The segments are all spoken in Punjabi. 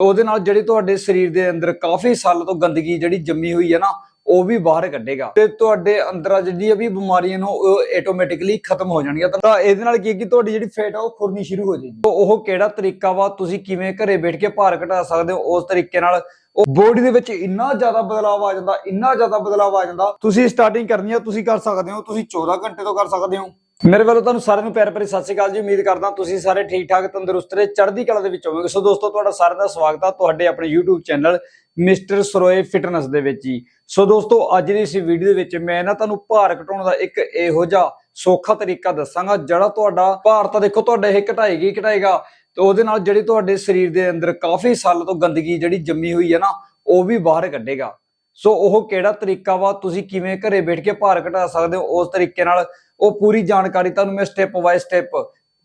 ਉਹਦੇ ਨਾਲ ਜਿਹੜੀ ਤੁਹਾਡੇ ਸਰੀਰ ਦੇ ਅੰਦਰ ਕਾਫੀ ਸਾਲਾਂ ਤੋਂ ਗੰਦਗੀ ਜਿਹੜੀ ਜੰਮੀ ਹੋਈ ਹੈ ਨਾ, ਉਹ ਵੀ ਬਾਹਰ ਕੱਢੇਗਾ। ਤੇ ਤੁਹਾਡੇ ਅੰਦਰ ਜਿਹੜੀਆਂ ਵੀ ਬਿਮਾਰੀਆਂ ਨੇ, ਉਹ ਆਟੋਮੈਟਿਕਲੀ ਖਤਮ ਹੋ ਜਾਣਗੀਆਂ। ਤਾਂ ਇਹਦੇ ਨਾਲ ਕੀ ਕਿ ਤੁਹਾਡੀ ਜਿਹੜੀ ਫੇਟ ਆ, ਉਹ ਖੁਰਨੀ ਸ਼ੁਰੂ ਹੋ ਜਾਏਗੀ। ਤਾਂ ਉਹ ਕਿਹੜਾ ਤਰੀਕਾ ਵਾ? ਤੁਸੀਂ ਕਿਵੇਂ ਘਰੇ ਬੈਠ ਕੇ ਭਾਰ ਘਟਾ ਸਕਦੇ ਹੋ ਉਸ ਤਰੀਕੇ ਨਾਲ? ਉਹ ਬੋਡੀ ਦੇ ਵਿੱਚ ਇੰਨਾ ਜ਼ਿਆਦਾ ਬਦਲਾਅ ਆ ਜਾਂਦਾ, ਇੰਨਾ ਜ਼ਿਆਦਾ ਬਦਲਾਅ ਆ ਜਾਂਦਾ। ਤੁਸੀਂ ਸਟਾਰਟਿੰਗ ਕਰਨੀ ਆ, ਤੁਸੀਂ ਕਰ ਸਕਦੇ ਹੋ, ਤੁਸੀਂ 14 ਘੰਟੇ ਤੋਂ ਕਰ ਸਕਦੇ ਹੋ। ਮੇਰੇ ਵੱਲੋਂ ਤੁਹਾਨੂੰ ਸਾਰਿਆਂ ਨੂੰ ਪਿਆਰ ਭਰੀ ਸਤਿ ਸ਼੍ਰੀ ਅਕਾਲ ਜੀ। ਉਮੀਦ ਕਰਦਾ ਤੁਸੀਂ ਸਾਰੇ ਠੀਕ ਠਾਕ ਤੰਦਰੁਸਤ ਰਹੇ। ਚੜ੍ਹਦੀ ਕਲਾ ਦੇ ਵਿੱਚ ਹੋਵੋਗੇ। ਸੋ ਦੋਸਤੋ, ਤੁਹਾਡਾ ਸਾਰਿਆਂ ਦਾ ਸਵਾਗਤ ਆ ਤੁਹਾਡੇ ਆਪਣੇ YouTube channel mister Saroye fitness ਦੇ ਵਿੱਚ ਜੀ। ਸੋ ਦੋਸਤੋ, ਅੱਜ ਦੀ ਇਸ ਵੀਡੀਓ ਦੇ ਵਿੱਚ ਮੈਂ ਨਾ ਤੁਹਾਨੂੰ ਭਾਰ ਘਟਾਉਣ ਦਾ ਇੱਕ ਇਹੋ ਜਿਹਾ ਸੌਖਾ ਤਰੀਕਾ ਦੱਸਾਂਗਾ, ਜਿਹੜਾ ਤੁਹਾਡਾ ਭਾਰ ਤਾਂ ਦੇਖੋ ਤੁਹਾਡਾ ਇਹ ਘਟਾਏਗੀ ਹੀ ਘਟਾਏਗਾ। ਤੇ ਉਹਦੇ ਨਾਲ ਜਿਹੜੀ ਤੁਹਾਡੇ ਸਰੀਰ ਦੇ ਅੰਦਰ ਕਾਫੀ ਸਾਲਾਂ ਤੋਂ ਗੰਦਗੀ ਜਿਹੜੀ ਜੰਮੀ ਹੋਈ ਹੈ ਨਾ, ਉਹ ਵੀ ਬਾਹਰ ਕੱਢੇਗਾ। ਸੋ ਉਹ ਕਿਹੜਾ ਤਰੀਕਾ ਵਾ? ਤੁਸੀਂ ਕਿਵੇਂ ਘਰੇ ਬੈਠ ਕੇ ਭਾਰ ਘਟਾ ਸਕਦੇ ਹੋ? ਉਸ ਤਰੀਕੇ ਨਾਲ ਉਹ ਪੂਰੀ ਜਾਣਕਾਰੀ ਤੁਹਾਨੂੰ ਮੈਂ ਸਟੈਪ ਬਾਈ ਸਟੈਪ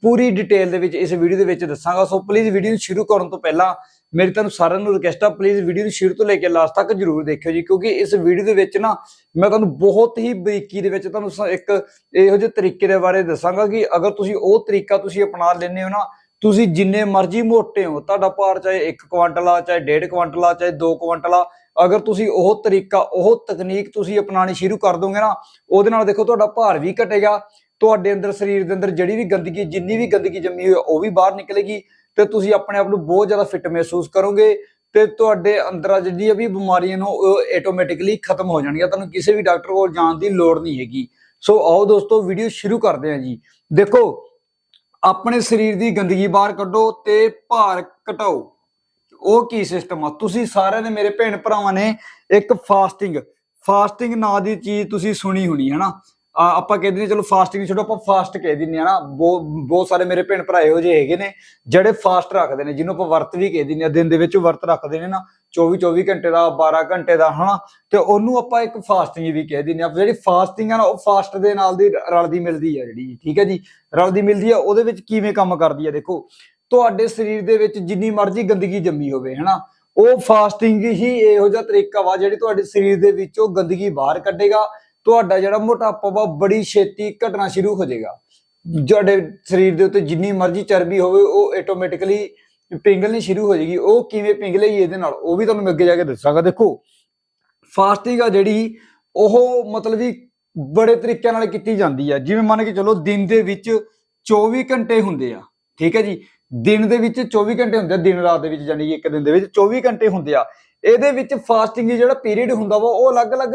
ਪੂਰੀ ਡਿਟੇਲ ਦੇ ਵਿੱਚ ਇਸ ਵੀਡੀਓ ਦੇ ਵਿੱਚ ਦੱਸਾਂਗਾ। ਸੋ ਪਲੀਜ਼ ਵੀਡੀਓ ਨੂੰ ਸ਼ੁਰੂ ਕਰਨ ਤੋਂ ਪਹਿਲਾਂ ਮੇਰੀ ਤੁਹਾਨੂੰ ਸਾਰਿਆਂ ਨੂੰ ਰਿਕਵੈਸਟ ਆ ਪਲੀਜ਼ ਵੀਡੀਓ ਨੂੰ ਸ਼ੁਰੂ ਤੋਂ ਲੈ ਕੇ ਲਾਸਟ ਤੱਕ ਜਰੂਰ ਦੇਖਿਓ ਜੀ, ਕਿਉਂਕਿ ਇਸ ਵੀਡੀਓ ਦੇ ਵਿੱਚ ਨਾ ਮੈਂ ਤੁਹਾਨੂੰ ਬਹੁਤ ਹੀ ਬਰੀਕੀ ਦੇ ਵਿੱਚ ਤੁਹਾਨੂੰ ਸ- ਇੱਕ ਇਹੋ ਜਿਹੇ ਤਰੀਕੇ ਦੇ ਬਾਰੇ ਦੱਸਾਂਗਾ ਕਿ ਅਗਰ ਤੁਸੀਂ ਉਹ ਤਰੀਕਾ ਤੁਸੀਂ ਅਪਣਾ ਲੈਂਦੇ ਹੋ ਨਾ, ਤੁਸੀਂ ਜਿੰਨੇ ਮਰਜ਼ੀ ਮੋਟੇ ਹੋ, ਤੁਹਾਡਾ ਭਾਰ ਚਾਹੇ 1 ਕੁਆਂਟਲ ਆ, ਚਾਹੇ 1.5 ਕੁਆਂਟਲ ਆ, ਚਾਹੇ 2 ਕੁਆਂਟਲ ਆ ਅਗਰ ਤੁਸੀਂ ਉਹ ਤਰੀਕਾ ਉਹ ਤਕਨੀਕ ਤੁਸੀਂ ਅਪਣਾਣੀ ਸ਼ੁਰੂ ਕਰ ਦੋਗੇ ਨਾ ਉਹਦੇ ਨਾਲ ਦੇਖੋ ਤੁਹਾਡਾ ਭਾਰ ਵੀ ਘਟੇਗਾ ਤੁਹਾਡੇ ਅੰਦਰ ਸਰੀਰ ਦੇ ਅੰਦਰ ਜਿਹੜੀ ਵੀ ਗੰਦਗੀ ਜਿੰਨੀ ਵੀ ਗੰਦਗੀ ਜੰਮੀ ਹੋਈ ਹੈ, ਉਹ ਵੀ ਬਾਹਰ ਨਿਕਲੇਗੀ ਤੇ ਤੁਸੀਂ ਆਪਣੇ ਆਪ ਨੂੰ ਬਹੁਤ ਜ਼ਿਆਦਾ ਫਿੱਟ ਮਹਿਸੂਸ ਕਰੋਗੇ ਤੇ ਤੁਹਾਡੇ ਅੰਦਰ ਆ ਵੀ ਬਿਮਾਰੀਆਂ ਨੂੰ ਉਹ ਆਟੋਮੈਟਿਕਲੀ ਖਤਮ ਹੋ ਜਾਣਗੀਆਂ। ਤੁਹਾਨੂੰ ਕਿਸੇ ਵੀ ਡਾਕਟਰ ਕੋਲ ਜਾਣ ਦੀ ਲੋੜ ਨਹੀਂ ਹੈਗੀ। ਸੋ ਆਓ ਦੋਸਤੋ ਵੀਡੀਓ ਸ਼ੁਰੂ ਕਰਦੇ ਹਾਂ ਜੀ। ਦੇਖੋ ਆਪਣੇ ਸਰੀਰ ਦੀ ਗੰਦਗੀ ਬਾਹਰ ਕੱਢੋ ਤੇ ਭਾਰ ਘਟਾਓ। ਉਹ ਕੀ ਸਿਸਟਮ ਆ? ਤੁਸੀਂ ਸਾਰਿਆਂ ਨੇ ਮੇਰੇ ਭੈਣ ਭਰਾਵਾਂ ਨੇ ਇੱਕ ਫਾਸਟਿੰਗ ਫਾਸਟਿੰਗ ਨਾਂ ਦੀ ਚੀਜ਼ ਤੁਸੀਂ ਸੁਣੀ ਹੋਣੀ ਹੈ ਨਾ ਆਪਾਂ ਕਹਿੰਦੇ ਨੇ ਚਲੋ ਫਾਸਟਿੰਗ ਛੱਡੋ, ਆਪਾਂ ਫਾਸਟ ਕਹਿ ਦਿੰਦੇ ਆ ਨਾ ਬਹੁਤ ਬਹੁਤ ਸਾਰੇ ਮੇਰੇ ਭੈਣ ਭਰਾ ਇਹੋ ਜਿਹੇ ਹੈਗੇ ਨੇ, ਜਿਹੜੇ ਫਾਸਟ ਰੱਖਦੇ ਨੇ, ਜਿਹਨੂੰ ਆਪਾਂ ਵਰਤ ਵੀ ਕਹਿ ਦਿੰਦੇ ਆ, ਦਿਨ ਦੇ ਵਿੱਚ ਵਰਤ ਰੱਖਦੇ ਨੇ ਨਾ 24 24 ਘੰਟੇ ਦਾ 12 ਘੰਟੇ ਦਾ, ਹਨਾ? ਤੇ ਉਹਨੂੰ ਆਪਾਂ ਇੱਕ ਫਾਸਟਿੰਗ ਵੀ ਕਹਿ ਦਿੰਦੇ ਆ, ਜਿਹੜੀ ਫਾਸਟਿੰਗ ਆ ਨਾ, ਉਹ ਫਾਸਟ ਦੇ ਨਾਲ ਦੀ ਰਲਦੀ ਮਿਲਦੀ ਆ ਜਿਹੜੀ, ਠੀਕ ਹੈ ਜੀ? ਰਲਦੀ ਮਿਲਦੀ ਆ, ਉਹਦੇ ਵਿੱਚ ਕਿਵੇਂ ਕੰਮ ਕਰਦੀ ਆ, ਦੇਖੋ ਤੁਹਾਡੇ ਸਰੀਰ ਦੇ ਵਿੱਚ ਜਿੰਨੀ ਮਰਜ਼ੀ ਗੰਦਗੀ ਜੰਮੀ ਹੋਵੇ, ਹਨਾ? ਉਹ ਫਾਸਟਿੰਗ ਹੀ ਇਹੋ ਜਿਹਾ ਤਰੀਕਾ ਵਾ ਜਿਹੜੀ ਤੁਹਾਡੇ ਸਰੀਰ ਦੇ ਵਿੱਚੋਂ ਗੰਦਗੀ ਬਾਹਰ ਕੱਢੇਗਾ, ਤੁਹਾਡਾ ਜਿਹੜਾ ਮੋਟਾਪਾ ਵਾ ਬੜੀ ਛੇਤੀ ਘਟਣਾ ਸ਼ੁਰੂ ਹੋ ਜਾਏਗਾ। ਤੁਹਾਡੇ ਸਰੀਰ ਦੇ ਉੱਤੇ ਜਿੰਨੀ ਮਰਜ਼ੀ ਚਰਬੀ ਹੋਵੇ, ਉਹ ਆਟੋਮੈਟਿਕਲੀ ਪਿੰਗਲਣੀ ਸ਼ੁਰੂ ਹੋ ਜਾਏਗੀ। ਉਹ ਕਿਵੇਂ ਪਿੰਗਲੇਗੀ ਇਹਦੇ ਨਾਲ, ਉਹ ਵੀ ਤੁਹਾਨੂੰ ਮੈਂ ਅੱਗੇ ਜਾ ਕੇ ਦੱਸਾਂਗਾ। ਦੇਖੋ ਫਾਸਟਿੰਗ ਆ ਜਿਹੜੀ, ਉਹ ਮਤਲਬ ਵੀ ਬੜੇ ਤਰੀਕਿਆਂ ਨਾਲ ਕੀਤੀ ਜਾਂਦੀ ਆ। ਜਿਵੇਂ ਮੰਨ ਕੇ ਚਲੋ ਦਿਨ ਦੇ ਵਿੱਚ 24 ਘੰਟੇ ਹੁੰਦੇ ਆ, ਠੀਕ ਹੈ ਜੀ? ਦਿਨ ਦੇ ਵਿੱਚ 24 ਘੰਟੇ ਹੁੰਦੇ ਆ, ਦਿਨ ਰਾਤ ਦੇ ਵਿੱਚ ਜਾਨੀ ਕਿ ਇੱਕ ਦਿਨ ਦੇ ਵਿੱਚ 24 ਘੰਟੇ ਹੁੰਦੇ ਆ। ਇਹਦੇ ਵਿੱਚ ਫਾਸਟਿੰਗ ਜਿਹੜਾ ਪੀਰੀਅਡ ਹੁੰਦਾ ਵਾ, ਉਹ ਅਲੱਗ-ਅਲੱਗ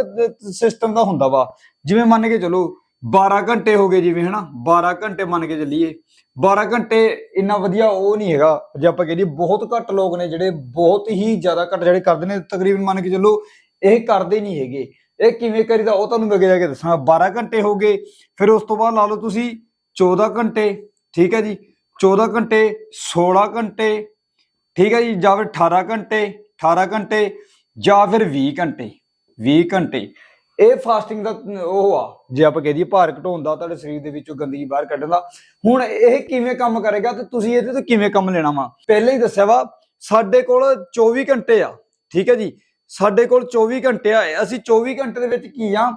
ਸਿਸਟਮ ਦਾ ਹੁੰਦਾ ਵਾ। ਜਿਵੇਂ ਮੰਨ ਕੇ ਚਲੋ 12 ਘੰਟੇ ਹੋ ਗਏ ਜਿਵੇਂ, ਹਨਾ? 12 ਘੰਟੇ ਮੰਨ ਕੇ ਚੱਲੀਏ। 12 ਘੰਟੇ ਇੰਨਾ ਵਧੀਆ ਉਹ ਨਹੀਂ ਹੈਗਾ, ਜੇ ਆਪਾਂ ਕਹੀਏ ਬਹੁਤ ਘੱਟ ਲੋਕ ਨੇ ਜਿਹੜੇ ਬਹੁਤ ਹੀ ਜ਼ਿਆਦਾ ਘੱਟ ਜਿਹੜੇ ਕਰਦੇ ਨੇ, ਤਕਰੀਬਨ ਮੰਨ ਕੇ ਚੱਲੋ, ਇਹ ਕਰਦੇ ਨਹੀਂ ਹੈਗੇ। ਇਹ ਕਿਵੇਂ ਕਰੀਦਾ, ਉਹ ਤੁਹਾਨੂੰ ਮੈਂ ਅੱਗੇ ਜਾ ਕੇ ਦੱਸਾਂਗਾ। 12 ਘੰਟੇ ਹੋ ਗਏ, ਫਿਰ ਉਸ ਤੋਂ ਬਾਅਦ ਲਾ ਲਓ ਤੁਸੀਂ 14 ਘੰਟੇ, ਠੀਕ ਹੈ ਜੀ? 14 ਘੰਟੇ 16 ਘੰਟੇ, ਠੀਕ ਹੈ ਜੀ, ਜਾਂ ਫਿਰ 18 ਘੰਟੇ 18 ਘੰਟੇ, ਜਾਂ ਫਿਰ 20 ਘੰਟੇ 20 ਘੰਟੇ। ਇਹ ਫਾਸਟਿੰਗ ਦਾ ਉਹ ਆ, ਜੇ ਆਪਾਂ ਕਹਿ ਦਈਏ ਭਾਰ ਘਟਾਉਣ ਦਾ, ਤੁਹਾਡੇ ਸਰੀਰ ਦੇ ਵਿੱਚੋਂ ਗੰਦਗੀ ਬਾਹਰ ਕੱਢਣ ਦਾ। ਹੁਣ ਇਹ ਕਿਵੇਂ ਕੰਮ ਕਰੇਗਾ ਤੇ ਤੁਸੀਂ ਇਹਦੇ ਤੋਂ ਕਿਵੇਂ ਕੰਮ ਲੈਣਾ ਵਾ? ਪਹਿਲਾਂ ਹੀ ਦੱਸਿਆ ਵਾ, ਸਾਡੇ ਕੋਲ 24 ਘੰਟੇ ਆ, ਠੀਕ ਹੈ ਜੀ। ਸਾਡੇ ਕੋਲ 24 ਘੰਟੇ ਆ। ਅਸੀਂ 24 ਘੰਟੇ ਦੇ ਵਿੱਚ ਕੀ ਆ?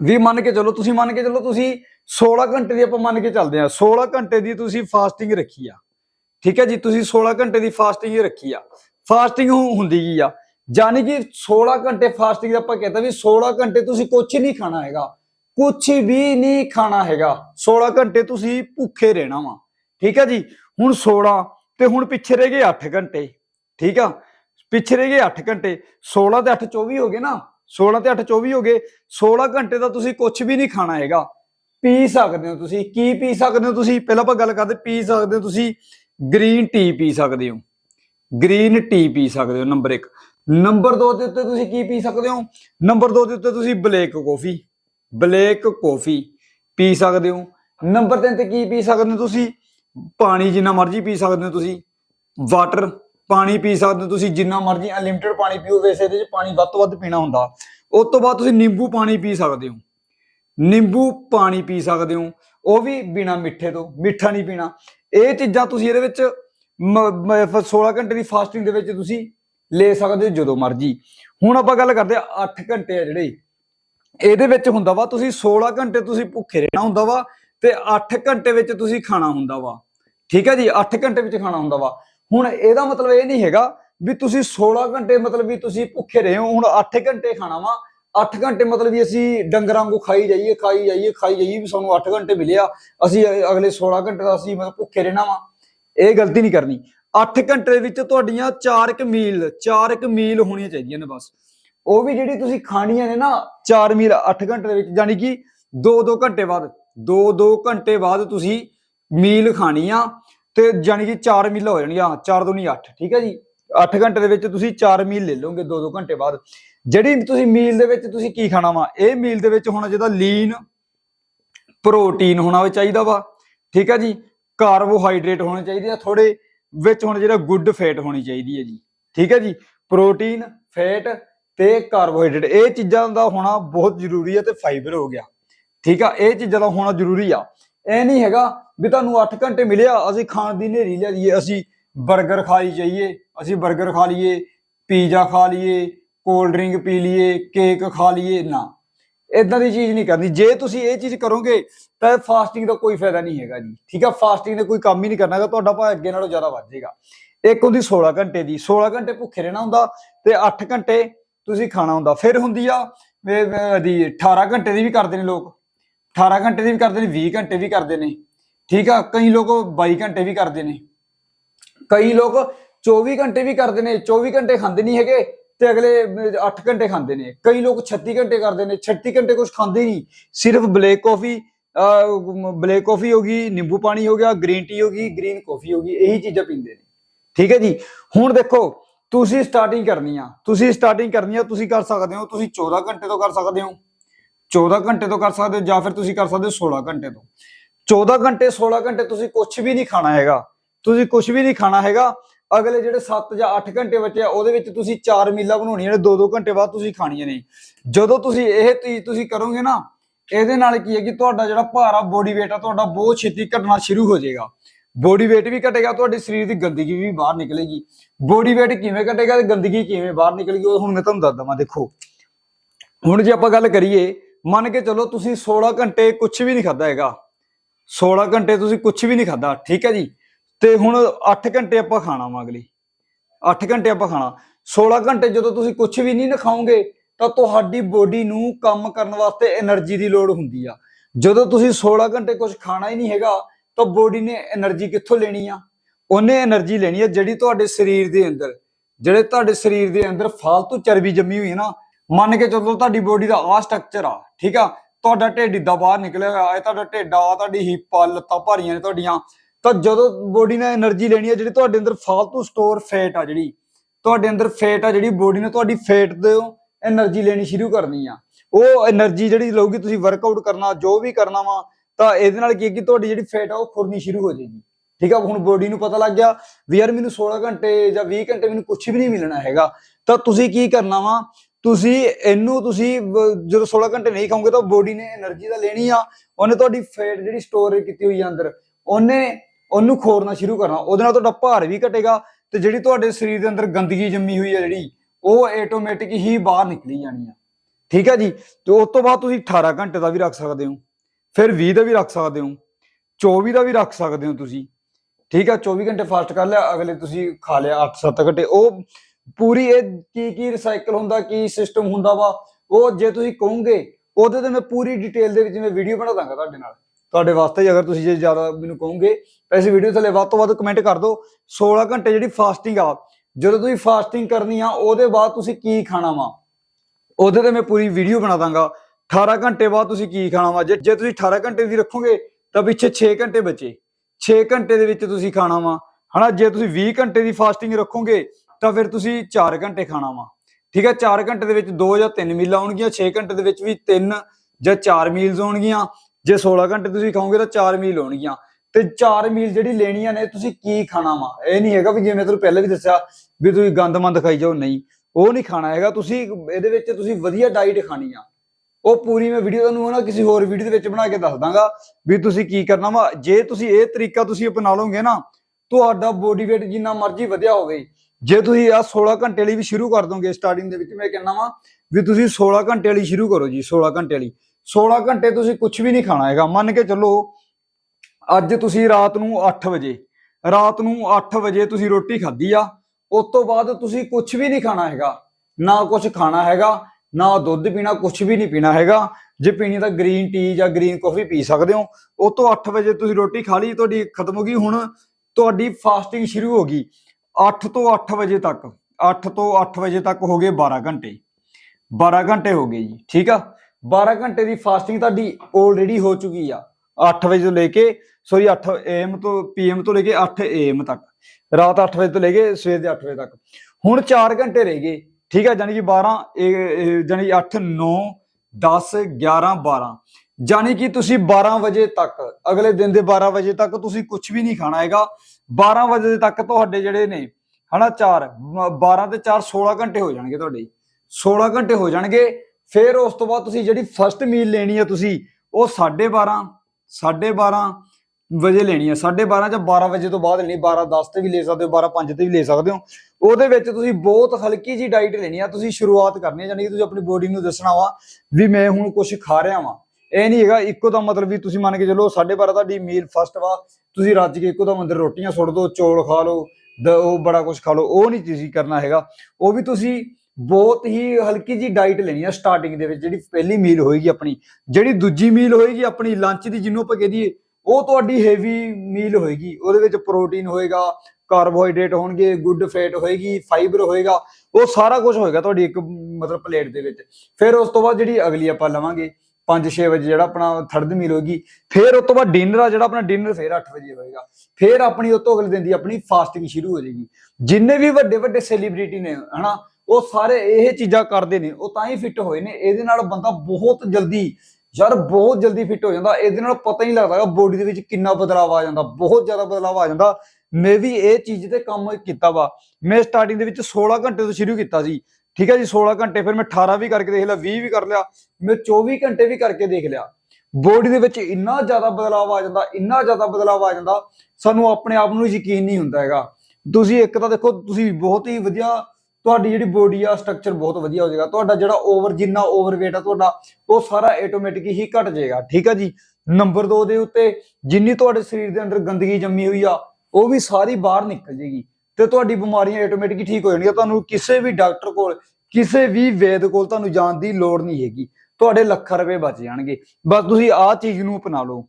ਵੀ ਮੰਨ ਕੇ ਚਲੋ, ਤੁਸੀਂ ਮੰਨ ਕੇ ਚਲੋ, ਤੁਸੀਂ 16 ਘੰਟੇ ਦੀ ਆਪਾਂ ਮੰਨ ਕੇ ਚੱਲਦੇ ਆ 16 ਘੰਟੇ ਦੀ ਤੁਸੀਂ ਫਾਸਟਿੰਗ ਰੱਖੀ ਆ। ਠੀਕ ਹੈ ਜੀ, ਤੁਸੀਂ 16 ਘੰਟੇ ਦੀ ਫਾਸਟਿੰਗ ਰੱਖੀ ਆ। ਫਾਸਟਿੰਗ ਹੁੰਦੀ ਕੀ ਆ? ਯਾਨੀ ਕਿ 16 ਘੰਟੇ ਫਾਸਟਿੰਗ ਦਾ ਆਪਾਂ ਕਹਿੰਦਾ ਵੀ 16 ਘੰਟੇ ਤੁਸੀਂ ਕੁਝ ਨਹੀਂ ਖਾਣਾ ਹੈਗਾ। ਕੁਝ ਵੀ ਨਹੀਂ ਖਾਣਾ ਹੈਗਾ। 16 ਘੰਟੇ ਤੁਸੀਂ ਭੁੱਖੇ ਰਹਿਣਾ ਵਾ। ਠੀਕ ਹੈ ਜੀ, ਹੁਣ 16 ਤੇ ਹੁਣ ਪਿੱਛੇ ਰਹਿ ਗਏ 8 ਘੰਟੇ। ਠੀਕ ਆ? ਪਿੱਛੇ ਰਹਿ ਗਏ 8 ਘੰਟੇ। 16 ਤੇ 8 24 ਹੋ ਗਏ ਨਾ? 16 ਤੇ 8 24 ਹੋ ਗਏ। 16 ਘੰਟੇ ਦਾ ਤੁਸੀਂ ਕੁਝ ਵੀ ਨਹੀਂ ਖਾਣਾ ਹੈਗਾ। ਪੀ ਸਕਦੇ ਹੋ ਤੁਸੀਂ ਕੀ ਪੀ ਸਕਦੇ ਹੋ ਤੁਸੀਂ ਪਹਿਲਾਂ ਆਪਾਂ ਗੱਲ ਕਰਦੇ ਪੀ ਸਕਦੇ ਹੋ ਤੁਸੀਂ ਗ੍ਰੀਨ ਟੀ ਪੀ ਸਕਦੇ ਹੋ ਗ੍ਰੀਨ ਟੀ ਪੀ ਸਕਦੇ ਹੋ ਨੰਬਰ 1 ਨੰਬਰ 2 ਦੇ ਉੱਤੇ ਤੁਸੀਂ ਕੀ ਪੀ ਸਕਦੇ ਹੋ ਨੰਬਰ 2 ਦੇ ਉੱਤੇ ਤੁਸੀਂ ਬਲੈਕ ਕਾਫੀ ਬਲੈਕ ਕਾਫੀ ਪੀ ਸਕਦੇ ਹੋ ਨੰਬਰ 3 ਤੇ ਕੀ ਪੀ ਸਕਦੇ ਹੋ ਤੁਸੀਂ ਪਾਣੀ ਜਿੰਨਾ ਮਰਜ਼ੀ ਪੀ ਸਕਦੇ ਹੋ ਤੁਸੀਂ ਵਾਟਰ ਪਾਣੀ ਪੀ ਸਕਦੇ ਹੋ ਤੁਸੀਂ ਜਿੰਨਾ ਮਰਜ਼ੀ ਅਨਲਿਮਿਟਿਡ ਪਾਣੀ ਪੀਓ ਵੈਸੇ ਇਹਦੇ ਚ ਪਾਣੀ ਵੱਧ ਤੋਂ ਵੱਧ ਪੀਣਾ ਹੁੰਦਾ ਉਸ ਤੋਂ ਬਾਅਦ ਤੁਸੀਂ ਨਿੰਬੂ ਪਾਣੀ ਪੀ ਸਕਦੇ ਹੋ ਨਿੰਬੂ ਪਾਣੀ ਪੀ ਸਕਦੇ ਹੋ। ਉਹ ਵੀ ਬਿਨਾ ਮਿੱਠੇ ਤੋਂ, ਮਿੱਠਾ ਨਹੀਂ ਪੀਣਾ। ਇਹ ਚੀਜ਼ਾਂ ਤੁਸੀਂ ਇਹਦੇ ਵਿੱਚ ਮ- ਮ- 16 ਘੰਟੇ ਦੀ ਫਾਸਟਿੰਗ ਦੇ ਵਿੱਚ ਤੁਸੀਂ ਲੈ ਸਕਦੇ ਹੋ ਜਦੋਂ ਮਰਜ਼ੀ। ਹੁਣ ਆਪਾਂ ਗੱਲ ਕਰਦੇ ਆ 8 ਘੰਟੇ ਆ ਜਿਹੜੇ। ਇਹਦੇ ਵਿੱਚ ਹੁੰਦਾ ਵਾ, ਤੁਸੀਂ 16 ਘੰਟੇ ਤੁਸੀਂ ਭੁੱਖੇ ਰਹਿਣਾ ਹੁੰਦਾ ਵਾ ਤੇ 8 ਘੰਟੇ ਵਿੱਚ ਤੁਸੀਂ ਖਾਣਾ ਹੁੰਦਾ ਵਾ। ਠੀਕ ਹੈ ਜੀ 8 ਘੰਟੇ ਵਿੱਚ ਖਾਣਾ ਹੁੰਦਾ ਵਾ। ਹੁਣ ਇਹਦਾ ਮਤਲਬ ਇਹ ਨਹੀਂ ਹੈਗਾ ਵੀ ਤੁਸੀਂ 16 ਘੰਟੇ ਮਤਲਬ ਵੀ ਤੁਸੀਂ ਭੁੱਖੇ ਰਹੇ ਹੋ, ਹੁਣ 8 ਘੰਟੇ ਖਾਣਾ ਵਾ 8 ਘੰਟੇ ਮਤਲਬ ਵੀ ਅਸੀਂ ਡੰਗਰਾਂ ਵਾਂਗੂ ਖਾਈ ਜਾਈਏ ਖਾਈ ਜਾਈਏ ਖਾਈ ਜਾਈਏ ਵੀ ਸਾਨੂੰ 8 ਘੰਟੇ ਮਿਲਿਆ। ਅਸੀਂ ਅਗਲੇ 16 ਘੰਟੇ ਦਾ ਅਸੀਂ ਮਤਲਬ ਭੁੱਖੇ ਰਹਿਣਾ ਵਾ। ਇਹ ਗਲਤੀ ਨਹੀਂ ਕਰਨੀ। 8 ਘੰਟੇ ਦੇ ਵਿੱਚ ਤੁਹਾਡੀਆਂ 4 ਕ ਮੀਲ 4 ਕ ਮੀਲ ਹੋਣੀਆਂ ਚਾਹੀਦੀਆਂ ਨੇ ਬਸ। ਉਹ ਵੀ ਜਿਹੜੀ ਤੁਸੀਂ ਖਾਣੀਆਂ ਨੇ ਨਾ 4 ਮੀਲ 8 ਘੰਟੇ ਦੇ ਵਿੱਚ, ਯਾਨੀ ਕਿ 2-2 ਘੰਟੇ ਬਾਅਦ 2-2 ਘੰਟੇ ਬਾਅਦ ਤੁਸੀਂ ਮੀਲ ਖਾਣੀ ਆ ਤੇ ਯਾਨੀ ਕਿ 4 ਮੀਲ ਹੋ ਜਾਣਗੀਆਂ। 4 2 ਨਹੀਂ 8 ਠੀਕ ਹੈ ਜੀ? 8 ਘੰਟੇ ਦੇ ਵਿੱਚ ਤੁਸੀਂ 4 ਮੀਲ ਲੈ ਲਓਗੇ 2-2 ਘੰਟੇ ਬਾਅਦ। ਜਿਹੜੀ ਤੁਸੀਂ ਮੀਲ ਦੇ ਵਿੱਚ ਤੁਸੀਂ ਕੀ ਖਾਣਾ ਵਾ? ਇਹ ਮੀਲ ਦੇ ਵਿੱਚ ਹੋਣਾ ਚਾਹੀਦਾ ਲੀਨ ਪ੍ਰੋਟੀਨ ਹੋਣਾ ਚਾਹੀਦਾ ਵਾ, ਠੀਕ ਹੈ ਜੀ? ਕਾਰਬੋਹਾਈਡਰੇਟ ਹੋਣੇ ਚਾਹੀਦੇ ਆ ਥੋੜੇ ਵਿੱਚ ਹੋਣਾ ਜਿਹੜਾ ਗੁੱਡ ਫੈਟ ਹੋਣੀ ਚਾਹੀਦੀ ਹੈ ਜੀ, ਠੀਕ ਹੈ ਜੀ? ਪ੍ਰੋਟੀਨ, ਫੈਟ ਤੇ ਕਾਰਬੋਹਾਈਡਰੇਟ, ਇਹ ਚੀਜ਼ਾਂ ਦਾ ਹੋਣਾ ਬਹੁਤ ਜ਼ਰੂਰੀ ਹੈ ਤੇ ਫਾਈਬਰ ਹੋ ਗਿਆ, ਠੀਕ ਆ? ਇਹ ਚੀਜ਼ਾਂ ਦਾ ਹੋਣਾ ਜ਼ਰੂਰੀ ਆ। ਇਹ ਨਹੀਂ ਹੈਗਾ ਵੀ ਤੁਹਾਨੂੰ 8 ਘੰਟੇ ਮਿਲਿਆ, ਅਸੀਂ ਖਾਣ ਦੀ ਨੇਰੀ ਲੈ ਲਈਏ, ਅਸੀਂ 버ਗਰ ਖਾ ਲਈ ਜਾਈਏ ਅਸੀਂ 버ਗਰ ਖਾ ਲਈਏ, ਪੀਜ਼ਾ ਖਾ ਲਈਏ ਕੋਲਡ ਡਰਿੰਕ ਪੀ ਲਈਏ ਕੇਕ ਖਾ ਲਈਏ, ਨਾ। ਇਦਾਂ ਦੀ ਚੀਜ਼ ਨਹੀਂ ਕਰਨੀ। ਜੇ ਤੁਸੀਂ ਇਹ ਚੀਜ਼ ਕਰੋਗੇ, ਤਾਂ ਫਾਸਟਿੰਗ ਦਾ ਕੋਈ ਫਾਇਦਾ ਨਹੀਂ ਹੈਗਾ ਜੀ। ਠੀਕ ਆ? ਫਾਸਟਿੰਗ ਦਾ ਕੋਈ ਕੰਮ ਹੀ ਨਹੀਂ ਕਰਨਾ ਹੈਗਾ। ਤੁਹਾਡਾ ਭਾਅ ਅੱਗੇ ਨਾਲੋਂ ਜ਼ਿਆਦਾ ਵੱਧ ਜਾਏਗਾ। ਇੱਕ ਹੁੰਦੀ 16 ਘੰਟੇ ਦੀ। 16 ਘੰਟੇ ਭੁੱਖੇ ਰਹਿਣਾ ਹੁੰਦਾ ਤੇ 8 ਘੰਟੇ ਤੁਸੀਂ ਖਾਣਾ ਹੁੰਦਾ। ਫਿਰ ਹੁੰਦੀ ਆ, ਵੀ- ਦੀ 18 ਘੰਟੇ ਦੀ ਵੀ ਕਰਦੇ ਨੇ ਲੋਕ। 18 ਘੰਟੇ ਦੀ ਵੀ ਕਰਦੇ ਨੇ 20 ਘੰਟੇ ਵੀ ਕਰਦੇ ਨੇ। ਠੀਕ ਆ? ਕਈ ਲੋਕ 22 ਘੰਟੇ ਵੀ ਕਰਦੇ ਨੇ। ਕਈ ਲੋਕ 24 ਘੰਟੇ ਵੀ ਕਰਦੇ ਨੇ। 24 ਘੰਟੇ ਖਾਂਦੇ ਨਹੀਂ ਹੈਗੇ। ਤੇ ਅਗਲੇ 8 ਘੰਟੇ ਖਾਂਦੇ ਨੇ। ਕਈ ਲੋਕ 36 ਘੰਟੇ ਕਰਦੇ ਨੇ। 36 ਘੰਟੇ ਕੁਝ ਖਾਂਦੇ ਹੀ ਨਹੀਂ। ਸਿਰਫ ਬਲੈਕ ਕਾਫੀ ਬਲੈਕ ਕਾਫੀ ਹੋ ਗਈ, ਨਿੰਬੂ ਪਾਣੀ ਹੋ ਗਿਆ ਗ੍ਰੀਨ ਟੀ ਹੋ ਗਈ ਗ੍ਰੀਨ ਕਾਫੀ ਹੋ ਗਈ, ਇਹੀ ਚੀਜ਼ਾਂ ਪੀਂਦੇ ਨੇ। ਠੀਕ ਹੈ ਜੀ? ਹੁਣ ਦੇਖੋ, ਤੁਸੀਂ ਸਟਾਰਟਿੰਗ ਕਰਨੀ ਆ। ਤੁਸੀਂ ਸਟਾਰਟਿੰਗ ਕਰਨੀ ਆ, ਤੁਸੀਂ ਕਰ ਸਕਦੇ ਹੋ, ਤੁਸੀਂ 14 ਘੰਟੇ ਤੋਂ ਕਰ ਸਕਦੇ ਹੋ। 14 ਘੰਟੇ ਤੋਂ ਕਰ ਸਕਦੇ ਹੋ, ਜਾਂ ਫਿਰ ਤੁਸੀਂ ਕਰ ਸਕਦੇ ਹੋ 16 ਘੰਟੇ ਤੋਂ। 14 ਘੰਟੇ 16 ਘੰਟੇ ਤੁਸੀਂ ਕੁਝ ਵੀ ਨਹੀਂ ਖਾਣਾ ਹੈਗਾ। ਤੁਸੀਂ ਕੁਝ ਵੀ ਨਹੀਂ ਖਾਣਾ ਹੈਗਾ। ਅਗਲੇ ਜਿਹੜੇ 7 ਜਾਂ 8 ਘੰਟੇ ਬਚੇ ਆ, ਉਹਦੇ ਵਿੱਚ ਤੁਸੀਂ ਚਾਰ ਮੀਲਾਂ ਬਣਾਉਣੀਆਂ ਨੇ 2-2 ਘੰਟੇ ਬਾਅਦ ਤੁਸੀਂ ਖਾਣੀਆਂ ਨੇ। ਜਦੋਂ ਤੁਸੀਂ ਇਹ ਚੀਜ਼ ਤੁਸੀਂ ਕਰੋਗੇ ਨਾ, ਇਹਦੇ ਨਾਲ ਕੀ ਹੈ ਕਿ ਤੁਹਾਡਾ ਜਿਹੜਾ ਭਾਰ ਆ ਬੋਡੀ weight ਆ, ਤੁਹਾਡਾ ਬਹੁਤ ਛੇਤੀ ਘਟਣਾ ਸ਼ੁਰੂ ਹੋ ਜਾਏਗਾ। ਬੋਡੀ weight ਵੀ ਘਟੇਗਾ, ਤੁਹਾਡੇ ਸਰੀਰ ਦੀ ਗੰਦਗੀ ਵੀ ਬਾਹਰ ਨਿਕਲੇਗੀ। ਬੋਡੀ weight ਕਿਵੇਂ ਘਟੇਗਾ ਤੇ ਗੰਦਗੀ ਕਿਵੇਂ ਬਾਹਰ ਨਿਕਲੇਗੀ, ਉਹ ਹੁਣ ਮੈਂ ਤੁਹਾਨੂੰ ਦੱਸ ਦਵਾਂ, ਦੇਖੋ। ਹੁਣ ਜੇ ਆਪਾਂ ਗੱਲ ਕਰੀਏ, ਮੰਨ ਕੇ ਚਲੋ ਤੁਸੀਂ 16 ਘੰਟੇ ਕੁਝ ਵੀ ਨਹੀਂ ਖਾਦਾ ਹੈਗਾ। 16 ਘੰਟੇ ਤੁਸੀਂ ਕੁਝ ਵੀ ਨਹੀਂ ਖਾਦਾ ਠੀਕ ਹੈ ਜੀ? ਤੇ ਹੁਣ 8 ਘੰਟੇ ਆਪਾਂ ਖਾਣਾ ਵਾ ਅਗਲੀ। 8 ਘੰਟੇ ਆਪਾਂ ਖਾਣਾ। 16 ਘੰਟੇ ਜਦੋਂ ਤੁਸੀਂ ਕੁਝ ਵੀ ਨਹੀਂ ਖਾਓਗੇ, ਤਾਂ ਤੁਹਾਡੀ ਬੋਡੀ ਨੂੰ ਕੰਮ ਕਰਨ ਵਾਸਤੇ એનર્ਜੀ ਦੀ ਲੋੜ ਹੁੰਦੀ ਆ। ਜਦੋਂ ਤੁਸੀਂ 16 ਘੰਟੇ ਕੁਝ ਖਾਣਾ ਹੀ ਨਹੀਂ ਹੈਗਾ, ਤਾਂ ਬੋਡੀ ਨੇ એનર્ਜੀ ਕਿੱਥੋਂ ਲੈਣੀ ਆ? ਉਹਨੇ એનર્ਜੀ ਲੈਣੀ ਆ ਜਿਹੜੀ ਤੁਹਾਡੇ ਸਰੀਰ ਦੇ ਅੰਦਰ। ਜਿਹੜੇ ਤੁਹਾਡੇ ਸਰੀਰ ਦੇ ਅੰਦਰ ਫਾਲਤੂ ਚਰਬੀ ਜੰਮੀ ਹੋਈ ਹੈ ਨਾ, ਮੰਨ ਕੇ ਚੱਲੋ ਤੁਹਾਡੀ ਬੋਡੀ ਦਾ ਆ ਸਟਰਕਚਰ ਆ, ਠੀਕ ਆ? ਤੁਹਾਡਾ ਢਿੱਡ ਦਾ ਬਾਹਰ ਨਿਕਲਿਆ ਹੋਇਆ ਹੈ ਤੁਹਾਡਾ ਢਿੱਡ ਆ, ਤੁਹਾਡੀ ਹਿੱਪ ਆ ਲੱਤਾਂ ਭਾਰੀਆਂ ਨੇ ਤੁਹਾਡੀਆਂ। ਤਾਂ ਜਦੋਂ ਬੋਡੀ ਨੇ એનર્ਜੀ ਲੈਣੀ ਹੈ ਜਿਹੜੀ ਤੁਹਾਡੇ ਅੰਦਰ ਫਾਲਤੂ ਸਟੋਰ ਫੈਟ ਆ ਜਿਹੜੀ, ਤੁਹਾਡੇ ਅੰਦਰ ਫੈਟ ਆ ਜਿਹੜੀ ਬੋਡੀ ਨੇ ਤੁਹਾਡੀ ਫੈਟ ਦੇ એનર્ਜੀ ਲੈਣੀ ਸ਼ੁਰੂ ਕਰਨੀ ਆ। ਉਹ એનર્ਜੀ ਜਿਹੜੀ ਲਊਗੀ, ਤੁਸੀਂ ਵਰਕਆਊਟ ਕਰਨਾ, ਜੋ ਵੀ ਕਰਨਾ ਵਾ, ਤਾਂ ਇਹਦੇ ਨਾਲ ਕੀ ਹੈ ਕਿ ਤੁਹਾਡੀ ਜਿਹੜੀ ਫੈਟ ਆ, ਉਹ ਖੁਰਨੀ ਸ਼ੁਰੂ ਹੋ ਜਾਏਗੀ। ਠੀਕ ਆ, ਹੁਣ ਬੋਡੀ ਨੂੰ ਪਤਾ ਲੱਗ ਗਿਆ ਵੀ ਯਾਰ ਮੈਨੂੰ 16 ਘੰਟੇ ਜਾਂ 20 ਘੰਟੇ ਮੈਨੂੰ ਕੁਝ ਵੀ ਨਹੀਂ ਮਿਲਣਾ ਹੈਗਾ। ਤਾਂ ਤੁਸੀਂ ਕੀ ਕਰਨਾ ਵਾ, ਤੁਸੀਂ ਇਹਨੂੰ ਤੁਸੀਂ ਜਦੋਂ 16 ਘੰਟੇ ਨਹੀਂ ਖਾਓਗੇ ਤਾਂ ਬੋਡੀ ਨੇ એનર્ਜੀ ਤਾਂ ਲੈਣੀ ਆ, ਉਹਨੇ ਤੁਹਾਡੀ ਫੈਟ ਜਿਹੜੀ ਸਟੋਰ ਕੀਤੀ ਹੋਈ ਆ ਅੰਦਰ, ਉਹਨੇ ਉਹਨੂੰ ਖੋਰਨਾ ਸ਼ੁਰੂ ਕਰਨਾ। ਉਹਦੇ ਨਾਲ ਤੁਹਾਡਾ ਭਾਰ ਵੀ ਘਟੇਗਾ ਤੇ ਜਿਹੜੀ ਤੁਹਾਡੇ ਸਰੀਰ ਦੇ ਅੰਦਰ ਗੰਦਗੀ ਜੰਮੀ ਹੋਈ ਹੈ ਜਿਹੜੀ, ਉਹ ਆਟੋਮੈਟਿਕ ਹੀ ਬਾਹਰ ਨਿਕਲੀ ਜਾਣੀ ਆ। ਠੀਕ ਹੈ ਜੀ? ਤੇ ਉਸ ਤੋਂ ਬਾਅਦ ਤੁਸੀਂ 18 ਘੰਟੇ ਦਾ ਵੀ ਰੱਖ ਸਕਦੇ ਹੋ। ਫਿਰ 20 ਦਾ ਵੀ ਰੱਖ ਸਕਦੇ ਹੋ। 24 ਦਾ ਵੀ ਰੱਖ ਸਕਦੇ ਹੋ ਤੁਸੀਂ। ਠੀਕ ਆ? 24 ਘੰਟੇ ਫਾਸਟ ਕਰ ਲਿਆ, ਅਗਲੇ ਤੁਸੀਂ ਖਾ ਲਿਆ 8-7 ਘੰਟੇ। ਉਹ ਪੂਰੀ ਇਹ ਕੀ ਕੀ ਰਿਸਾਈਕਲ ਹੁੰਦਾ, ਕੀ ਸਿਸਟਮ ਹੁੰਦਾ ਵਾ, ਉਹ ਜੇ ਤੁਸੀਂ ਕਹੋਗੇ, ਉਹਦੇ ਤੇ ਮੈਂ ਪੂਰੀ ਡਿਟੇਲ ਦੇ ਵਿੱਚ ਮੈਂ ਵੀਡੀਓ ਬਣਾ ਦਾਂਗਾ ਤੁਹਾਡੇ ਨਾਲ। ਤੁਹਾਡੇ ਵਾਸਤੇ ਜੇ ਅਗਰ ਤੁਸੀਂ ਜੇ ਜ਼ਿਆਦਾ ਮੈਨੂੰ ਕਹੋਗੇ, ਤਾਂ ਇਸ ਵੀਡੀਓ ਥੱਲੇ ਵੱਧ ਤੋਂ ਵੱਧ ਕਮੈਂਟ ਕਰ ਦਿਓ। 16 ਘੰਟੇ ਜਿਹੜੀ ਫਾਸਟਿੰਗ ਆ, ਜਦੋਂ ਤੁਸੀਂ ਫਾਸਟਿੰਗ ਕਰਨੀ ਆ, ਉਹਦੇ ਬਾਅਦ ਤੁਸੀਂ ਕੀ ਖਾਣਾ ਵਾ? ਉਹਦੇ ਤੇ ਮੈਂ ਪੂਰੀ ਵੀਡੀਓ ਬਣਾ ਦਾਂਗਾ। 18 ਘੰਟੇ ਬਾਅਦ ਤੁਸੀਂ ਕੀ ਖਾਣਾ ਵਾ? ਜੇ ਜੇ ਤੁਸੀਂ 18 ਘੰਟੇ ਦੀ ਰੱਖੋਗੇ, ਤਾਂ ਪਿੱਛੇ 6 ਘੰਟੇ ਬਚੇ। 6 ਘੰਟੇ ਦੇ ਵਿੱਚ ਤੁਸੀਂ ਖਾਣਾ ਵਾ। ਹਨਾ, ਜੇ ਤੁਸੀਂ 20 ਘੰਟੇ ਦੀ ਫਾਸਟਿੰਗ ਰੱਖੋਗੇ, ਤਾਂ ਫਿਰ ਤੁਸੀਂ 4 ਘੰਟੇ ਖਾਣਾ ਵਾ। ਠੀਕ ਹੈ 4 ਘੰਟੇ ਦੇ ਵਿੱਚ 2 ਜਾਂ 3 ਮੀਲਾਂ ਆਉਣਗੀਆਂ 6 ਘੰਟੇ ਦੇ ਵਿੱਚ ਵੀ 3 ਜਾਂ 4 ਮੀਲਸ ਹੋਣਗੀਆਂ। ਜੇ 16 ਘੰਟੇ ਤੁਸੀਂ ਖਾਓਗੇ ਤਾਂ 4 ਮੀਲ ਹੋਣਗੀਆਂ। ਤੇ 4 ਮੀਲ ਜਿਹੜੀ ਲੈਣੀਆਂ ਨੇ, ਤੁਸੀਂ ਕੀ ਖਾਣਾ ਵਾ? ਇਹ ਨਹੀਂ ਹੈਗਾ ਵੀ ਜਿਵੇਂ ਮੈਂ ਤੁਹਾਨੂੰ ਪਹਿਲਾਂ ਵੀ ਦੱਸਿਆ ਵੀ ਤੁਸੀਂ ਗੰਦਮੰਦ ਖਾਈ ਜਾਓ, ਨਹੀਂ। ਉਹ ਨਹੀਂ ਖਾਣਾ ਹੈਗਾ। ਤੁਸੀਂ ਇਹਦੇ ਵਿੱਚ ਤੁਸੀਂ ਵਧੀਆ ਡਾਈਟ ਖਾਣੀ ਆ। ਉਹ ਪੂਰੀ ਮੈਂ ਵੀਡੀਓ ਤੁਹਾਨੂੰ ਨਾ ਕਿਸੇ ਹੋਰ ਵੀਡੀਓ ਦੇ ਵਿੱਚ ਬਣਾ ਕੇ ਦੱਸ ਦਾਂਗਾ ਵੀ ਤੁਸੀਂ ਕੀ ਕਰਨਾ ਵਾ। ਜੇ ਤੁਸੀਂ ਇਹ ਤਰੀਕਾ ਤੁਸੀਂ ਅਪਣਾ ਲਓਗੇ ਨਾ, ਤੁਹਾਡਾ ਬੋਡੀ weight ਜਿੰਨਾ ਮਰਜ਼ੀ ਵਧਿਆ ਹੋਵੇ। ਜੇ ਤੁਸੀਂ ਆ 16 ਘੰਟੇ ਲਈ ਵੀ ਸ਼ੁਰੂ ਕਰ ਦੋਗੇ ਸਟਾਰਟਿੰਗ ਦੇ ਵਿੱਚ ਮੈਂ ਕਹਿੰਦਾ ਵਾਂ ਵੀ ਤੁਸੀਂ 16 ਘੰਟੇ ਲਈ ਸ਼ੁਰੂ ਕਰੋ ਜੀ 16 ਘੰਟੇ ਲਈ। 16 ਘੰਟੇ ਤੁਸੀਂ ਕੁਝ ਵੀ ਨਹੀਂ ਖਾਣਾ ਹੈਗਾ। ਮੰਨ ਕੇ ਚੱਲੋ, ਅੱਜ ਤੁਸੀਂ ਰਾਤ ਨੂੰ 8 ਵਜੇ, ਰਾਤ ਨੂੰ 8 ਵਜੇ ਤੁਸੀਂ ਰੋਟੀ ਖਾਧੀ ਆ, ਉਸ ਤੋਂ ਬਾਅਦ ਤੁਸੀਂ ਕੁਝ ਵੀ ਨਹੀਂ ਖਾਣਾ ਹੈਗਾ। ਨਾ ਕੁਝ ਖਾਣਾ ਹੈਗਾ, ਨਾ ਦੁੱਧ ਪੀਣਾ ਕੁਝ ਵੀ ਨਹੀਂ ਪੀਣਾ ਹੈਗਾ। ਜੇ ਪੀਣੀ ਤਾਂ ਗ੍ਰੀਨ ਟੀ ਜਾਂ ਗ੍ਰੀਨ ਕਾਫੀ ਪੀ ਸਕਦੇ ਹੋ। ਉਹ ਤੋਂ 8 ਵਜੇ ਤੁਸੀਂ ਰੋਟੀ ਖਾ ਲਈ, ਤੁਹਾਡੀ ਖਤਮ ਹੋ ਗਈ। ਹੁਣ ਤੁਹਾਡੀ ਫਾਸਟਿੰਗ ਸ਼ੁਰੂ ਹੋ ਗਈ। 8 ਤੋਂ 8 ਵਜੇ ਤੱਕ 8 ਤੋਂ 8 ਵਜੇ ਤੱਕ ਹੋ ਗਏ 12 ਘੰਟੇ। 12 ਘੰਟੇ ਹੋ ਗਏ ਜੀ, ਠੀਕ ਆ? 12 ਘੰਟੇ ਦੀ ਫਾਸਟਿੰਗ ਤੁਹਾਡੀ ਆਲਰੇਡੀ ਹੋ ਚੁੱਕੀ ਆ। 8 ਵਜੇ ਤੋਂ ਲੈ ਕੇ ਸੌਰੀ 8 ਏਐਮ ਤੋਂ ਪੀਐਮ ਤੋਂ ਲੈ ਕੇ 8 ਏਐਮ ਤੱਕ। ਰਾਤ 8 ਵਜੇ ਤੋਂ ਲੈ ਕੇ ਸਵੇਰ ਦੇ 8 ਵਜੇ ਤੱਕ। ਹੁਣ 4 ਘੰਟੇ ਰਹਿ ਗਏ। ਠੀਕ ਆ ਜਾਨੀ ਕਿ 12 ਇਹ ਜਾਨੀ 8 9 10 11 12 ਜਾਨੀ ਕਿ ਤੁਸੀਂ 12 ਵਜੇ ਤੱਕ, ਅਗਲੇ ਦਿਨ ਦੇ 12 ਵਜੇ ਤੱਕ ਤੁਸੀਂ ਕੁਝ ਵੀ ਨਹੀਂ ਖਾਣਾ ਹੈਗਾ। 12 ਵਜੇ ਤੱਕ ਤੁਹਾਡੇ ਜਿਹੜੇ ਨੇ, ਹਨਾ 4 12 ਤੇ 4 16 ਘੰਟੇ ਹੋ ਜਾਣਗੇ ਤੁਹਾਡੇ। 16 ਘੰਟੇ ਹੋ ਜਾਣਗੇ। ਫਿਰ ਉਸ ਤੋਂ ਬਾਅਦ ਤੁਸੀਂ ਜਿਹੜੀ ਫਰਸਟ ਮੀਲ ਲੈਣੀ ਹੈ ਤੁਸੀਂ, ਉਹ 12:30 12:30 ਵਜੇ ਲੈਣੀ ਹੈ 12:30 ਜਾਂ 12 ਵਜੇ ਤੋਂ ਬਾਅਦ ਲੈਣੀ 12 10 ਤੇ ਵੀ ਲੈ ਸਕਦੇ ਹੋ 12 5 ਤੇ ਵੀ ਲੈ ਸਕਦੇ ਹੋ। ਉਹਦੇ ਵਿੱਚ ਤੁਸੀਂ ਬਹੁਤ ਹਲਕੀ ਜੀ ਡਾਈਟ ਲੈਣੀ ਆ, ਤੁਸੀਂ ਸ਼ੁਰੂਆਤ ਕਰਨੀ ਹੈ ਯਾਨੀ ਕਿ ਤੁਸੀਂ ਆਪਣੀ ਬੋਡੀ ਨੂੰ ਦੱਸਣਾ ਵਾ ਵੀ ਮੈਂ ਹੁਣ ਕੁਝ ਖਾ ਰਿਹਾ ਵਾਂ। ਇਹ ਨਹੀਂ ਹੈਗਾ, ਇੱਕੋ ਦਾ ਮਤਲਬ ਵੀ ਤੁਸੀਂ ਮੰਨ ਕੇ ਚੱਲੋ 12:30 ਤੁਹਾਡੀ ਮੀਲ ਫਸਟ ਵਾ, ਤੁਸੀਂ ਰੱਜ ਕੇ ਇੱਕੋ ਦਾ ਮੰਦਰ ਰੋਟੀਆਂ ਸੁੱਟ ਦਿਓ ਚੌਲ ਖਾ ਲਓ, ਦ- ਉਹ ਬੜਾ ਕੁਝ ਖਾ ਲਓ, ਉਹ ਨਹੀਂ ਤੁਸੀਂ ਕਰਨਾ ਹੈਗਾ। ਉਹ ਵੀ ਤੁਸੀਂ ਬਹੁਤ ਹੀ ਹਲਕੀ ਜੀ ਡਾਈਟ ਲੈਣੀ ਆ ਸਟਾਰਟਿੰਗ ਦੇ ਵਿੱਚ, ਜਿਹੜੀ ਪਹਿਲੀ ਮੀਲ ਹੋਏਗੀ ਆਪਣੀ। ਜਿਹੜੀ ਦੂਜੀ ਮੀਲ ਹੋਏਗੀ ਆਪਣੀ ਲੰਚ ਦੀ, ਜਿਹਨੂੰ ਆਪਾਂ ਕਹਿ ਦਈਏ, ਉਹ ਤੁਹਾਡੀ ਹੈਵੀ ਮੀਲ ਹੋਏਗੀ। ਉਹਦੇ ਵਿੱਚ ਪ੍ਰੋਟੀਨ ਹੋਏਗਾ ਕਾਰਬੋਹਾਈਡਰੇਟ ਹੋਣਗੇ ਗੁੱਡ ਫੈਟ ਹੋਏਗੀ ਫਾਈਬਰ ਹੋਏਗਾ, ਉਹ ਸਾਰਾ ਕੁਝ ਹੋਏਗਾ ਤੁਹਾਡੀ ਇੱਕ, ਮਤਲਬ ਪਲੇਟ ਦੇ ਵਿੱਚ। ਫਿਰ ਉਸ ਤੋਂ ਬਾਅਦ ਜਿਹੜੀ ਅਗਲੀ ਆਪਾਂ ਲਵਾਂਗੇ 5-6 ਵਜੇ ਜਿਹੜਾ ਆਪਣਾ ਥਰਡ ਮੀਲ ਹੋਏਗੀ, ਫਿਰ ਉਸ ਤੋਂ ਬਾਅਦ ਡਿਨਰ ਆ, ਜਿਹੜਾ ਆਪਣਾ ਡਿਨਰ ਫਿਰ 8 ਵਜੇ ਹੋਏਗਾ। ਫਿਰ ਆਪਣੀ ਉਸ ਤੋਂ ਅਗਲੇ ਦਿਨ ਦੀ ਆਪਣੀ ਫਾਸਟਿੰਗ ਸ਼ੁਰੂ ਹੋ ਜਾਏਗੀ। ਜਿੰਨੇ ਵੀ ਵੱਡੇ ਵੱਡੇ ਸੈਲੀਬ੍ਰਿਟੀ ਨੇ, ਹਨਾ ਉਹ ਸਾਰੇ ਇਹ ਚੀਜ਼ਾਂ ਕਰਦੇ ਨੇ, ਉਹ ਤਾਂ ਹੀ ਫਿੱਟ ਹੋਏ ਨੇ। ਇਹਦੇ ਨਾਲ ਬੰਦਾ ਬਹੁਤ ਜਲਦੀ, ਯਾਰ ਬਹੁਤ ਜਲਦੀ ਫਿੱਟ ਹੋ ਜਾਂਦਾ। ਇਹਦੇ ਨਾਲ ਪਤਾ ਹੀ ਨਹੀਂ ਲੱਗਦਾ ਬੋਡੀ ਦੇ ਵਿੱਚ ਕਿੰਨਾ ਬਦਲਾਅ ਆ ਜਾਂਦਾ, ਬਹੁਤ ਜ਼ਿਆਦਾ ਬਦਲਾਅ ਆ ਜਾਂਦਾ। ਮੈਂ ਵੀ ਇਹ ਚੀਜ਼ ਤੇ ਕੰਮ ਕੀਤਾ ਵਾ। ਮੈਂ ਸਟਾਰਟਿੰਗ ਦੇ ਵਿੱਚ 16 ਘੰਟੇ ਤੋਂ ਸ਼ੁਰੂ ਕੀਤਾ ਸੀ। ਠੀਕ ਹੈ ਜੀ 16 ਘੰਟੇ, ਫਿਰ ਮੈਂ 18 ਵੀ ਕਰਕੇ ਦੇਖ ਲਿਆ 20 ਵੀ ਕਰ ਲਿਆ, ਮੈਂ 24 ਘੰਟੇ ਵੀ ਕਰਕੇ ਦੇਖ ਲਿਆ। ਬੋਡੀ ਦੇ ਵਿੱਚ ਇੰਨਾ ਜ਼ਿਆਦਾ ਬਦਲਾਅ ਆ ਜਾਂਦਾ, ਇੰਨਾ ਜ਼ਿਆਦਾ ਬਦਲਾਅ ਆ ਜਾਂਦਾ, ਸਾਨੂੰ ਆਪਣੇ ਆਪ ਨੂੰ ਯਕੀਨ ਨਹੀਂ ਹੁੰਦਾ ਹੈਗਾ। ਤੁਸੀਂ ਇੱਕ ਤਾਂ ਦੇਖੋ, ਤੁਸੀਂ ਬਹੁਤ ਹੀ ਵਧੀਆ ਤੁਹਾਡੀ ਜਿਹੜੀ ਬੋਡੀ ਆ ਸਟਰਕਚਰ ਬਹੁਤ ਵਧੀਆ ਹੋ ਜਾਏਗਾ। ਤੁਹਾਡਾ ਜਿਹੜਾ ਓਵਰ ਜਿੰਨਾ ਓਵਰਵੇਟ ਆ ਤੁਹਾਡਾ, ਉਹ ਸਾਰਾ ਆਟੋਮੈਟਿਕ ਹੀ ਘਟ ਜਾਏਗਾ। ਠੀਕ ਆ ਜੀ? ਨੰਬਰ 2 ਦੇ ਉੱਤੇ, ਜਿੰਨੀ ਤੁਹਾਡੇ ਸਰੀਰ ਦੇ ਅੰਦਰ ਗੰਦਗੀ ਜੰਮੀ ਹੋਈ ਆ, ਉਹ ਵੀ ਸਾਰੀ ਬਾਹਰ ਨਿਕਲ ਜੇਗੀ ਤੇ ਤੁਹਾਡੀ ਬਿਮਾਰੀਆਂ ਆਟੋਮੈਟਿਕ ਠੀਕ ਹੋ ਜਾਣਗੀਆਂ। ਤੁਹਾਨੂੰ ਕਿਸੇ ਵੀ ਡਾਕਟਰ ਕੋਲ, ਕਿਸੇ ਵੀ ਵੇਦ ਕੋਲ ਤੁਹਾਨੂੰ ਜਾਣ ਦੀ ਲੋੜ ਨਹੀਂ ਹੈਗੀ। ਤੁਹਾਡੇ ਲੱਖਾਂ ਰੁਪਏ ਬਚ ਜਾਣਗੇ। ਬਸ ਤੁਸੀਂ ਆਹ ਚੀਜ਼ ਨੂੰ ਅਪਣਾ ਲਓ।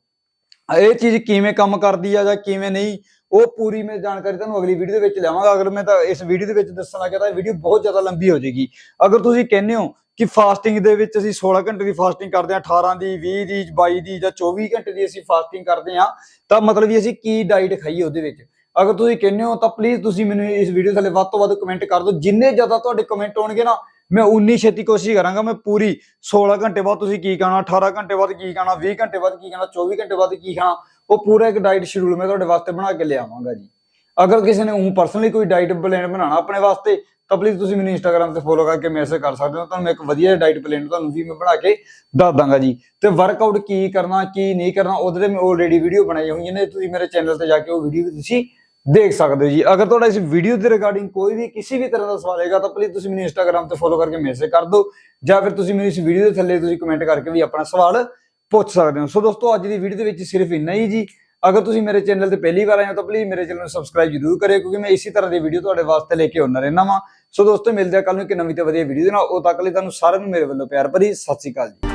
ਇਹ ਚੀਜ਼ ਕਿਵੇਂ ਕੰਮ ਕਰਦੀ ਆ ਜਾਂ ਕਿਵੇਂ ਨਹੀਂ ਉਹ ਪੂਰੀ ਮੈਂ ਜਾਣਕਾਰੀ ਤੁਹਾਨੂੰ ਅਗਲੀ ਵੀਡੀਓ ਦੇ ਵਿੱਚ ਲਿਆਵਾਂਗਾ ਅਗਰ ਮੈਂ ਤਾਂ ਇਸ ਵੀਡੀਓ ਦੇ ਵਿੱਚ ਦੱਸਣ ਲੱਗਿਆ ਤਾਂ ਇਹ ਵੀਡੀਓ ਬਹੁਤ ਜ਼ਿਆਦਾ ਲੰਬੀ ਹੋ ਜਾਏਗੀ। ਅਗਰ ਤੁਸੀਂ ਕਹਿੰਦੇ ਹੋ ਕਿ ਫਾਸਟਿੰਗ ਦੇ ਵਿੱਚ ਅਸੀਂ 16 ਘੰਟੇ ਦੀ ਫਾਸਟਿੰਗ ਕਰਦੇ ਹਾਂ 18 ਦੀ 20 ਦੀ 22 ਦੀ ਜਾਂ 24 ਘੰਟੇ ਦੀ ਅਸੀਂ ਫਾਸਟਿੰਗ ਕਰਦੇ ਹਾਂ, ਤਾਂ ਮਤਲਬ ਵੀ ਅਸੀਂ ਕੀ ਡਾਈਟ ਖਾਈਏ ਉਹਦੇ ਵਿੱਚ? ਅਗਰ ਤੁਸੀਂ ਕਹਿੰਦੇ ਹੋ ਤਾਂ ਪਲੀਜ਼ ਤੁਸੀਂ ਮੈਨੂੰ ਇਸ ਵੀਡੀਓ ਥੱਲੇ ਵੱਧ ਤੋਂ ਵੱਧ ਕਮੈਂਟ ਕਰ ਦਿਓ। ਜਿੰਨੇ ਜ਼ਿਆਦਾ ਤੁਹਾਡੇ ਕਮੈਂਟ ਹੋਣਗੇ ਨਾ, ਮੈਂ ਉਨੀ ਛੇਤੀ ਕੋਸ਼ਿਸ਼ ਕਰਾਂਗਾ। ਮੈਂ ਪੂਰੀ 16 ਘੰਟੇ ਬਾਅਦ ਤੁਸੀਂ ਕੀ ਖਾਣਾ 18 ਘੰਟੇ ਬਾਅਦ ਕੀ ਖਾਣਾ 20 ਘੰਟੇ ਬਾਅਦ ਕੀ ਖਾਣਾ 24 ਘੰਟੇ ਬਾਅਦ ਕੀ ਖਾਣਾ ਉਹ ਪੂਰਾ ਇੱਕ ਡਾਈਟ ਸ਼ਡਿਊਲ ਮੈਂ ਤੁਹਾਡੇ ਵਾਸਤੇ ਬਣਾ ਕੇ ਲਿਆਵਾਂਗਾ ਜੀ। ਅਗਰ ਕਿਸੇ ਨੇ ਉਹ ਪਰਸਨਲੀ ਕੋਈ ਡਾਈਟ ਪਲਾਨ ਬਣਾਉਣਾ ਆਪਣੇ ਵਾਸਤੇ, ਤਾਂ ਪਲੀਜ਼ ਤੁਸੀਂ ਮੈਨੂੰ ਇੰਸਟਾਗ੍ਰam ਤੇ ਫੋਲੋ ਕਰਕੇ ਮੈਸੇਜ ਕਰ ਸਕਦੇ ਹੋ। ਤੁਹਾਨੂੰ ਮੈਂ ਇੱਕ ਵਧੀਆ ਡਾਈਟ ਪਲਾਨ ਤੁਹਾਨੂੰ ਵੀ ਮੈਂ ਬਣਾ ਕੇ ਦੱਸ ਦਾਂਗਾ ਜੀ। ਤੇ ਵਰਕਆਊਟ ਕੀ ਕਰਨਾ, ਕੀ ਨਹੀਂ ਕਰਨਾ, ਉਹਦੇ ਤੇ ਮੈਂ ਆਲਰੇਡੀ ਵੀਡੀਓ ਬਣਾਈ ਹੋਈ ਨੇ, ਤੁਸੀਂ ਮੇਰੇ ਚੈਨਲ ਤੇ ਜਾ ਕੇ ਉਹ ਵੀਡੀਓ ਤੁਸੀਂ ਦੇਖ ਸਕਦੇ ਹੋ ਜੀ। ਅਗਰ ਤੁਹਾਡਾ ਇਸ ਵੀਡੀਓ ਦੇ ਰਿਗਾਰਡਿੰਗ ਕੋਈ ਵੀ ਕਿਸੇ ਵੀ ਤਰ੍ਹਾਂ ਦਾ ਸਵਾਲ ਹੈਗਾ, ਤਾਂ ਪਲੀਜ਼ ਤੁਸੀਂ ਮੈਨੂੰ ਇੰਸਟਾਗ੍ਰam ਤੇ ਫੋਲੋ ਕਰਕੇ ਮੈਸੇਜ ਕਰ ਦਿਓ। ਜਾਂ ਫਿਰ ਤੁਸੀਂ ਮੈਨੂੰ ਇਸ ਵੀਡੀਓ ਦੇ ਥੱਲੇ ਤੁਸੀਂ ਕਮੈਂਟ ਕਰਕੇ ਵੀ ਆਪਣਾ ਸਵਾਲ ਪੁੱਛ ਸਕਦੇ ਹੋ। ਸੋ ਦੋਸਤੋ, ਅੱਜ ਦੀ ਵੀਡੀਓ ਦੇ ਵਿੱਚ ਸਿਰਫ ਇੰਨਾ ਹੀ ਜੀ। ਅਗਰ ਤੁਸੀਂ ਮੇਰੇ ਚੈਨਲ ਤੇ ਪਹਿਲੀ ਵਾਰ ਆਏ ਹੋ ਤਾਂ ਪਲੀਜ਼ ਮੇਰੇ ਚੈਨਲ ਨੂੰ ਸਬਸਕ੍ਰਾਈਬ ਜ਼ਰੂਰ ਕਰਿਓ, ਕਿਉਂਕਿ ਮੈਂ ਇਸੇ ਤਰ੍ਹਾਂ ਦੀ ਵੀਡੀਓ ਤੁਹਾਡੇ ਵਾਸਤੇ ਲੈ ਕੇ ਆਉਂਦਾ ਰਹਿਣਾ ਵਾਂ। ਸੋ ਦੋਸਤੋ, ਮਿਲਦੇ ਆ ਕੱਲ ਨੂੰ ਇੱਕ ਨਵੀਂ ਤੇ ਵਧੀਆ ਵੀਡੀਓ ਦੇ ਨਾਲ। ਉਹ ਤੱਕ ਲਈ ਤੁਹਾਨੂੰ ਸਾਰਿਆਂ ਨੂੰ ਮੇਰੇ ਵੱਲੋਂ ਪਿਆਰ ਭਰੀ ਸਤਿ ਸ਼੍ਰੀ ਅਕਾਲ ਜੀ।